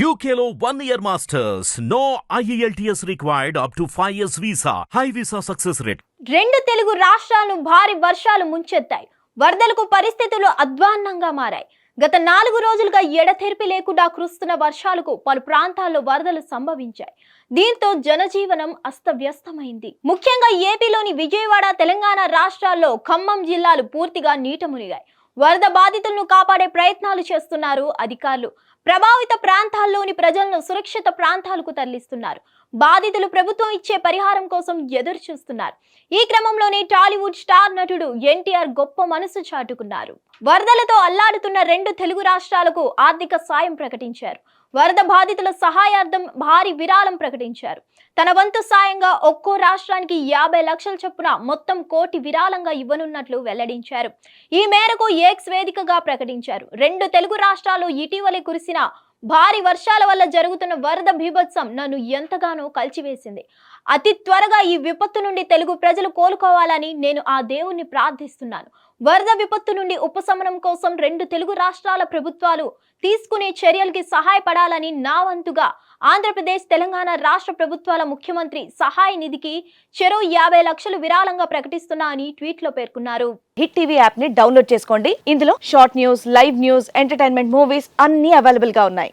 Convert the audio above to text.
యూకేలో one year masters no IELTS required up to five years visa high visa success rate రెండు తెలుగు రాష్ట్రాలను భారీ వర్షాలు ముంచెత్తాయి. వరదలకు పరిస్థితులు అధ్వాన్నంగా మారాయి. గత నాలుగు రోజులుగా ఎడతెరిపి లేకుండా కురుస్తున్న వర్షాలకు పలు ప్రాంతాల్లో వరదలు సంభవించాయి. దీంతో జనజీవనం అస్తవ్యస్తమైంది. ముఖ్యంగా ఏపీలోని విజయవాడ తెలంగాణ రాష్ట్రాల్లో ఖమ్మం జిల్లాలు పూర్తిగా నీట మునిగాయి. వరద బాధితులను కాపాడే ప్రయత్నాలు చేస్తున్నారు అధికారులు. ప్రభావిత ప్రాంతాల్లోని ప్రజలను సురక్షిత ప్రాంతాలకు తరలిస్తున్నారు. బాధితులు ప్రభుత్వం ఇచ్చే పరిహారం కోసం ఎదురు చూస్తున్నారు ఈ క్రమంలోనే టాలీవుడ్ స్టార్ నటుడు ఎన్టీఆర్ గొప్ప మనసు చాటుకున్నారు. వరదలతో అల్లాడుతున్న రెండు తెలుగు రాష్ట్రాలకు ఆర్థిక సాయం ప్రకటించారు. వరద బాధితుల సహాయార్థం భారీ విరాళం ప్రకటించారు. తన వంతు సాయంగా ఒక్కో రాష్ట్రానికి యాభై లక్షల చొప్పున మొత్తం కోటి విరాళంగా ఇవ్వనున్నట్లు వెల్లడించారు. ఈ మేరకు ఏక్స్ వేదికగా ప్రకటించారు. రెండు తెలుగు రాష్ట్రాలు ఇటీవలే కురిసిన భారీ వర్షాల వల్ల జరుగుతున్న వరద బీభత్సం నన్ను ఎంతగానో కలిచివేసింది. అతి త్వరగా ఈ విపత్తు నుండి తెలుగు ప్రజలు కోలుకోవాలని నేను ఆ దేవుణ్ణి ప్రార్థిస్తున్నాను. వరద విపత్తు నుండి ఉపశమనం కోసం రెండు తెలుగు రాష్ట్రాల ప్రభుత్వాలు తీసుకునే చర్యలకి సహాయపడాలని నా వంతుగా ఆంధ్రప్రదేశ్ తెలంగాణ రాష్ట్ర ప్రభుత్వాల ముఖ్యమంత్రి సహాయ నిధికి చెరో యాభై లక్షలు విరాళంగా ప్రకటిస్తున్నా అని ట్వీట్లో పేర్కొన్నారు. హిట్ టీవీ యాప్ని డౌన్లోడ్ చేసుకోండి. ఇందులో short news live news entertainment movies అన్ని అవైలబుల్గా ఉన్నాయి.